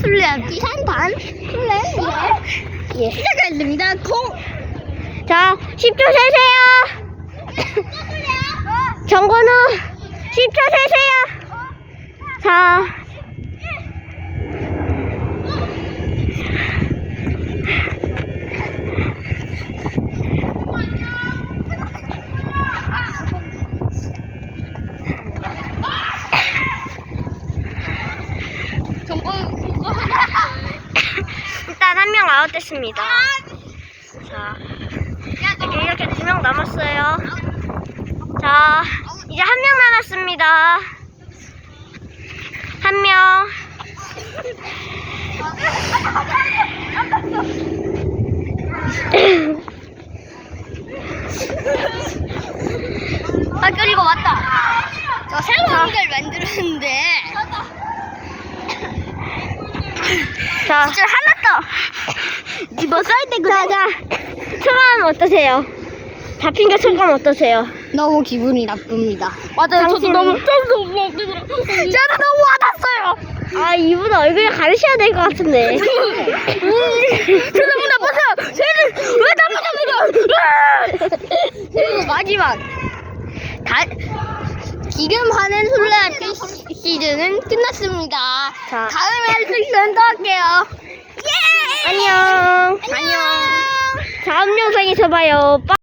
술래잡기 한판 술래 예. 예. 시작해야 됩니다. 콩. 자, 10초 세세요. 정건우 10초 세세요. 자. 일단 한 명 아웃됐습니다. 자, 이렇게 두 명 남았어요. 자, 이제 한 명 남았습니다. 한 명. 아, 그리고 왔다. 저 새로운 걸 만들었는데. 자, 진짜 하나 더. 집어써야 돼, 그래. 자, 자. 소감 어떠세요? 잡힌 게 소감 어떠세요? 너무 기분이 나쁩니다. 맞아요. 저도 너무- 저도 너무 저도 너무 화났어요. 아, 이분 얼굴 가르쳐야 될 것 같은데. 저도 나쁘세요. 쟤는 왜 나쁘습니까? 그리고 마지막 다 지금 하는 술래 시- 시즌은 끝났습니다. 자. 다음에 시즌 또 할게요. 안녕. 안녕. 다음 영상에서 봐요. 빠-